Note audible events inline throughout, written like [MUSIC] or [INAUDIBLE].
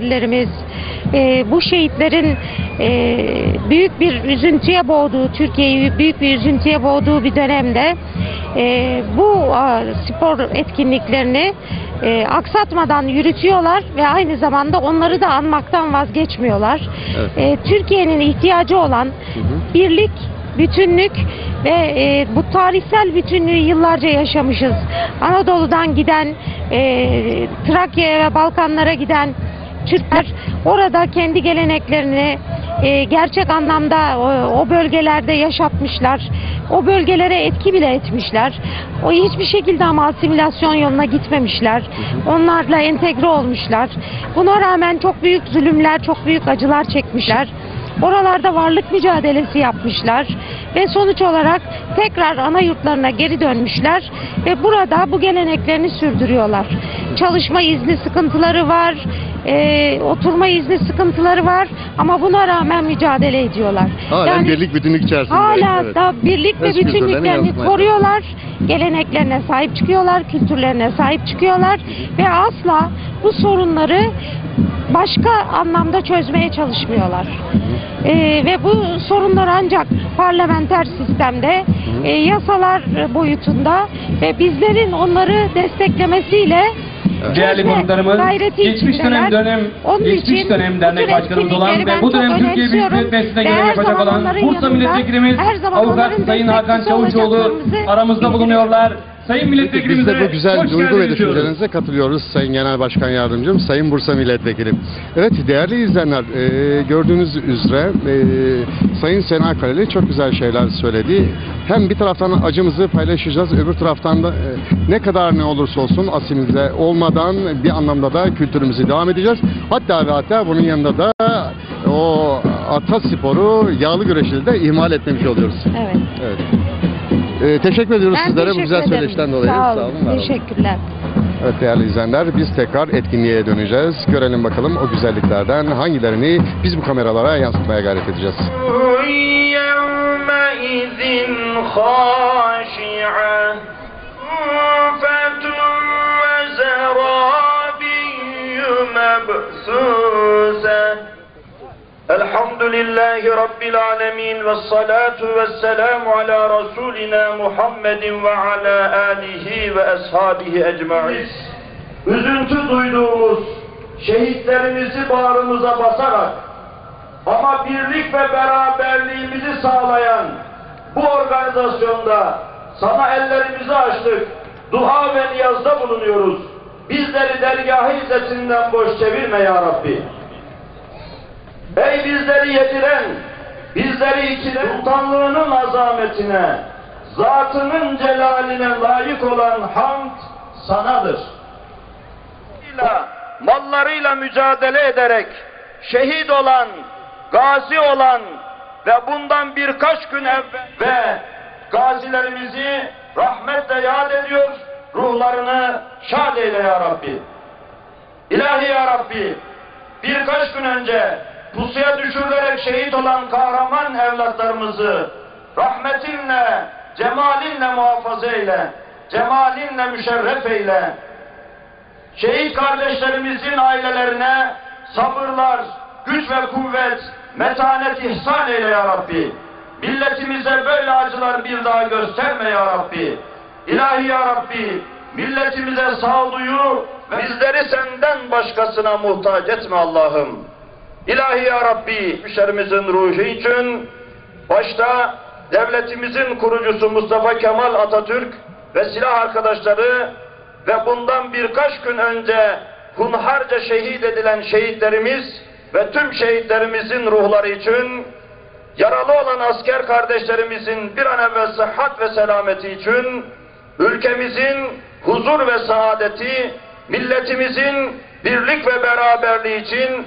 Lerimiz, e, bu şehitlerin e, büyük bir üzüntüye boğduğu, Türkiye'yi büyük bir üzüntüye boğduğu bir dönemde e, bu a, spor etkinliklerini e, aksatmadan yürütüyorlar ve aynı zamanda onları da anmaktan vazgeçmiyorlar. Evet. E, Türkiye'nin ihtiyacı olan birlik, bütünlük ve e, bu tarihsel bütünlüğü yıllarca yaşamışız. Anadolu'dan giden, e, Trakya'ya ve Balkanlara giden Türkler orada kendi geleneklerini e, gerçek anlamda o, o bölgelerde yaşatmışlar. O bölgelere etki bile etmişler. O hiçbir şekilde ama asimilasyon yoluna gitmemişler. Onlarla entegre olmuşlar. Buna rağmen çok büyük zulümler, çok büyük acılar çekmişler. Oralarda varlık mücadelesi yapmışlar ve sonuç olarak tekrar ana yurtlarına geri dönmüşler ve burada bu geleneklerini sürdürüyorlar. Çalışma izni sıkıntıları var, e, oturma izni sıkıntıları var ama buna rağmen mücadele ediyorlar. Halen birlik bütünlük içerisinde. Hala Evet. da birlik ve Öz bütünlüklerini koruyorlar. Geleneklerine sahip çıkıyorlar, kültürlerine sahip çıkıyorlar ve asla bu sorunları başka anlamda çözmeye çalışmıyorlar. Ee, ve bu sorunlar ancak parlamenter sistemde, e, yasalar boyutunda ve bizlerin onları desteklemesiyle Değerli konuklarımız, geçmiş dönem dönem, Onun geçmiş dönem dernek başkanımız olan ve bu dönem Türkiye Büyük. Millet Meclisi'nde görev yapacak olan Bursa Milletvekilimiz Avukat Sayın Hakan Çavuşoğlu aramızda bulunuyorlar. Sayın Biz Milletvekilimize de bu güzel duygu ve düşüncelerinize katılıyoruz Sayın Genel Başkan Yardımcım, Sayın Bursa Milletvekilim. Evet değerli izleyenler e, gördüğünüz üzere e, Sayın Sena Kaleli çok güzel şeyler söyledi. Hem bir taraftan acımızı paylaşacağız, öbür taraftan da e, ne kadar ne olursa olsun asimize olmadan bir anlamda da kültürümüzü devam edeceğiz. Hatta ve hatta bunun yanında da o ata sporu yağlı güreşi de ihmal etmemiş oluyoruz. Evet. Evet. E, teşekkür ediyoruz Ben sizlere bu teşekkür güzel ederim. söyleşten dolayı. Sağ olun. var olun. Teşekkürler. Evet değerli izleyenler biz tekrar etkinliğe döneceğiz. Görelim bakalım o güzelliklerden hangilerini biz bu kameralara yansıtmaya gayret edeceğiz. يومئذ Elhamdülillahi Rabbil alemin ve salatu ve selamu ala Resulina Muhammedin ve ala alihi ve ashabihi ecma'in. Üzüntü duyduğumuz şehitlerimizi bağrımıza basarak ama birlik ve beraberliğimizi sağlayan bu organizasyonda sana ellerimizi açtık, dua ve niyazda bulunuyoruz. Bizleri dergah-ı boş çevirme ya Rabbi. Ey bizleri yediren, bizleri içiren sultanlığının azametine, zatının celaline layık olan hamd sanadır. Mallarıyla, mücadele ederek şehit olan, gazi olan ve bundan birkaç gün evvel ve gazilerimizi rahmetle yad ediyor, ruhlarını şad eyle ya Rabbi. İlahi ya Rabbi, birkaç gün önce pusuya düşürülerek şehit olan kahraman evlatlarımızı rahmetinle, cemalinle muhafaza eyle, cemalinle müşerref eyle. Şehit kardeşlerimizin ailelerine sabırlar, güç ve kuvvet, metanet ihsan eyle ya Rabbi. Milletimize böyle acılar bir daha gösterme ya Rabbi. İlahi ya Rabbi, milletimize sağduyu ve bizleri senden başkasına muhtaç etme Allah'ım. İlahi ya Rabbi, müşerimizin ruhu için başta devletimizin kurucusu Mustafa Kemal Atatürk ve silah arkadaşları ve bundan birkaç gün önce hunharca şehit edilen şehitlerimiz ve tüm şehitlerimizin ruhları için yaralı olan asker kardeşlerimizin bir an evvel sıhhat ve selameti için ülkemizin huzur ve saadeti, milletimizin birlik ve beraberliği için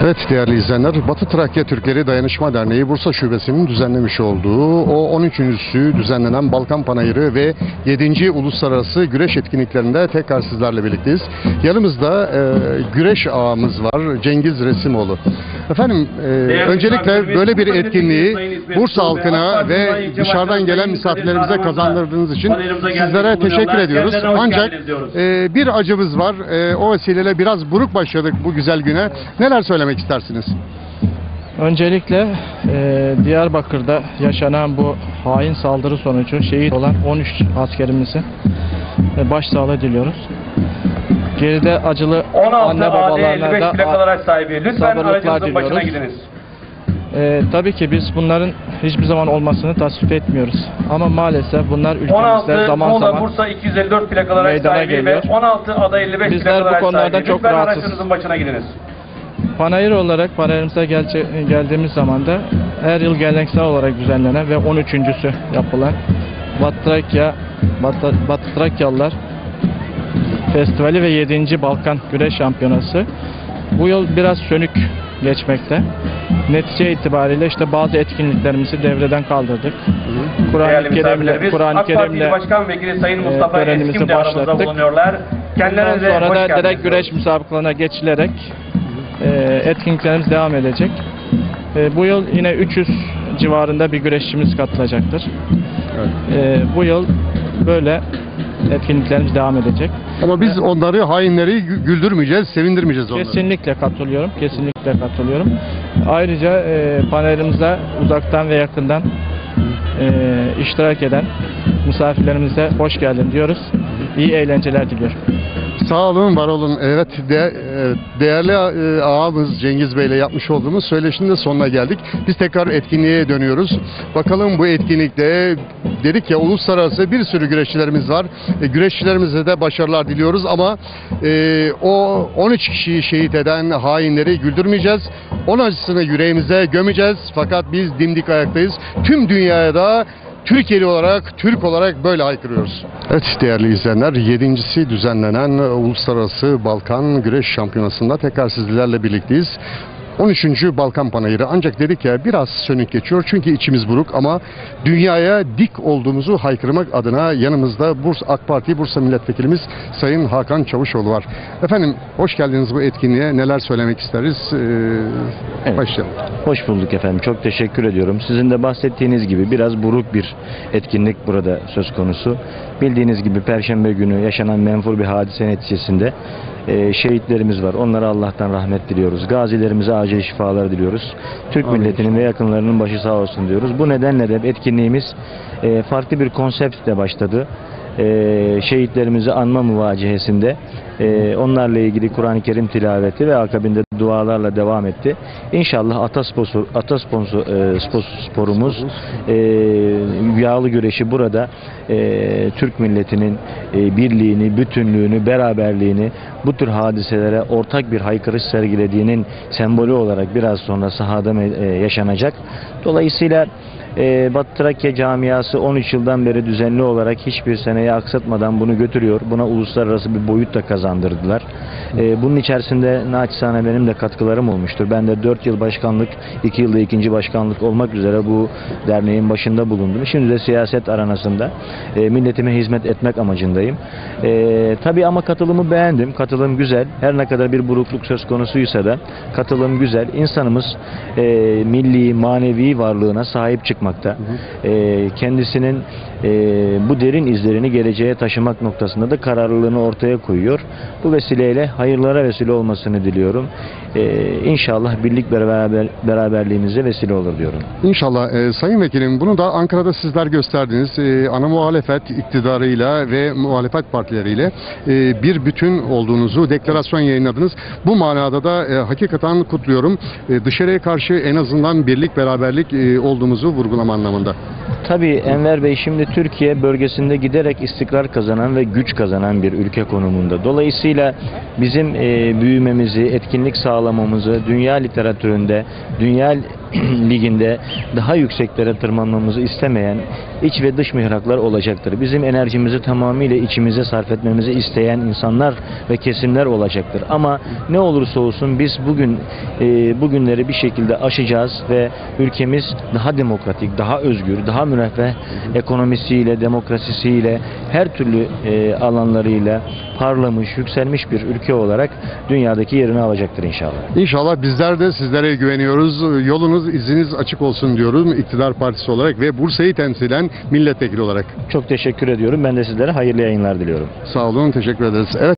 Evet değerli izleyenler, Batı Trakya Türkleri Dayanışma Derneği Bursa Şubesi'nin düzenlemiş olduğu o 13.sü düzenlenen Balkan Panayırı ve 7. Uluslararası Güreş etkinliklerinde tekrar sizlerle birlikteyiz. Yanımızda e, güreş ağamız var, Cengiz Resimoğlu. Efendim e, öncelikle böyle bir etkinliği Bursa halkına ve dışarıdan gelen misafirlerimize kazandırdığınız için sizlere teşekkür ediyoruz. Ancak e, bir acımız var. E, o vesileyle biraz buruk başladık bu güzel güne. Neler söylemek istersiniz? Öncelikle e, Diyarbakır'da yaşanan bu hain saldırı sonucu şehit olan 13 askerimizin e, başsağlığı diliyoruz. Geride acılı 16 anne babalarına 55 da plakalı araç sahibi. Lütfen sabırlıklar aracınızın başına diliyoruz. gidiniz. e, tabii ki biz bunların hiçbir zaman olmasını tasvip etmiyoruz. Ama maalesef bunlar 16 ülkemizde zaman Muğla zaman Bursa 254 plakalı araç meydana sahibi geliyor. ve 16 Ada 55 Bizler bu konulardan sahibi. çok Lütfen rahatsız. aracınızın başına gidiniz. Panayır olarak panayırımıza gelce, geldiğimiz zaman da her yıl geleneksel olarak düzenlenen ve 13.sü yapılan Batı Trakya, Batı, Batı Trakyalılar Festivali ve 7. Balkan Güreş Şampiyonası bu yıl biraz sönük geçmekte. Netice itibariyle işte bazı etkinliklerimizi devreden kaldırdık. Kur'an-ı Değerli Kerim'le misafirlerimiz, Kur'an-ı AK Kerim'le Başkan Vekili Sayın e, Mustafa törenimizi Eskim de aramızda başlattık. bulunuyorlar. Kendilerine sonra hoş da geldiniz. direkt güreş müsabakalarına geçilerek etkinliklerimiz devam edecek. E, bu yıl yine 300 civarında bir güreşçimiz katılacaktır. E, bu yıl böyle etkinliklerimiz devam edecek. Ama biz onları, hainleri gü- güldürmeyeceğiz, sevindirmeyeceğiz onları. Kesinlikle katılıyorum. Kesinlikle katılıyorum. Ayrıca e, panelimize uzaktan ve yakından e, iştirak eden misafirlerimize hoş geldin diyoruz. İyi eğlenceler diliyorum. Sağ olun, var olun. Evet, de, e, değerli e, ağamız Cengiz Bey ile yapmış olduğumuz söyleşinin de sonuna geldik. Biz tekrar etkinliğe dönüyoruz. Bakalım bu etkinlikte dedik ya uluslararası bir sürü güreşçilerimiz var. E, güreşçilerimize de başarılar diliyoruz ama e, o 13 kişiyi şehit eden hainleri güldürmeyeceğiz. Onun acısını yüreğimize gömeceğiz. Fakat biz dimdik ayaktayız. Tüm dünyaya da Türkiye'li olarak, Türk olarak böyle haykırıyoruz. Evet değerli izleyenler, yedincisi düzenlenen Uluslararası Balkan Güreş Şampiyonası'nda tekrar sizlerle birlikteyiz. 13. Balkan Panayırı ancak dedik ya biraz sönük geçiyor çünkü içimiz buruk ama dünyaya dik olduğumuzu haykırmak adına yanımızda Bursa AK Parti Bursa Milletvekilimiz Sayın Hakan Çavuşoğlu var. Efendim hoş geldiniz bu etkinliğe. Neler söylemek isteriz? Ee, Evet. Başlayalım. Hoş bulduk efendim. Çok teşekkür ediyorum. Sizin de bahsettiğiniz gibi biraz buruk bir etkinlik burada söz konusu. Bildiğiniz gibi Perşembe günü yaşanan menfur bir hadise neticesinde e, şehitlerimiz var. Onlara Allah'tan rahmet diliyoruz. Gazilerimize acil şifalar diliyoruz. Türk Amin. milletinin ve yakınlarının başı sağ olsun diyoruz. Bu nedenle de etkinliğimiz e, farklı bir konseptle başladı. E, şehitlerimizi anma muvacihesinde e, onlarla ilgili Kur'an-ı Kerim tilaveti ve akabinde dualarla devam etti. İnşallah ataspor, atasponsor, e, spor- sporumuz e, yağlı güreşi burada e, Türk milletinin e, birliğini, bütünlüğünü, beraberliğini bu tür hadiselere ortak bir haykırış sergilediğinin sembolü olarak biraz sonra sahada e, yaşanacak. Dolayısıyla e, Batı Trakya camiası 13 yıldan beri düzenli olarak hiçbir seneyi aksatmadan bunu götürüyor. Buna uluslararası bir boyut da kazandırdılar. E, bunun içerisinde naçizane benim de katkılarım olmuştur. Ben de 4 yıl başkanlık, 2 yılda ikinci başkanlık olmak üzere bu derneğin başında bulundum. Şimdi de siyaset aranasında e, milletime hizmet etmek amacındayım. E, tabii ama katılımı beğendim. Katılım güzel. Her ne kadar bir burukluk söz konusuysa da katılım güzel. İnsanımız e, milli, manevi varlığına sahip çıkmakta. E, kendisinin e, bu derin izlerini geleceğe taşımak noktasında da kararlılığını ortaya koyuyor. Bu vesileyle hayırlara vesile olmasını diliyorum. E, inşallah birlik beraber, beraberliğimize vesile olur diyorum. İnşallah e, Sayın Vekilim bunu da Ankara'da sizler gösterdiniz. E, ana muhalefet iktidarıyla ve muhalefet partileriyle e, bir bütün olduğunuzu deklarasyon yayınladınız. Bu manada da e, hakikaten kutluyorum. E, dışarıya karşı en azından birlik beraberlik e, olduğumuzu vurgulama anlamında. Tabii Enver Bey şimdi Türkiye bölgesinde giderek istikrar kazanan ve güç kazanan bir ülke konumunda. Dolayısıyla bizim e, büyümemizi, etkinlik sağlamamızı, dünya literatüründe, dünya [CLEARS THROAT] liginde daha yükseklere tırmanmamızı istemeyen iç ve dış mihraklar olacaktır. Bizim enerjimizi tamamıyla içimize sarf etmemizi isteyen insanlar ve kesimler olacaktır. Ama ne olursa olsun biz bugün e, bugünleri bir şekilde aşacağız ve ülkemiz daha demokratik, daha özgür, daha müreffeh ekonomisiyle, demokrasisiyle, her türlü e, alanlarıyla parlamış, yükselmiş bir ülke olarak dünyadaki yerini alacaktır inşallah. İnşallah bizler de sizlere güveniyoruz. Yolunuz, iziniz açık olsun diyorum iktidar partisi olarak ve Bursa'yı temsilen milletvekili olarak. Çok teşekkür ediyorum. Ben de sizlere hayırlı yayınlar diliyorum. Sağ olun, teşekkür ederiz. Evet.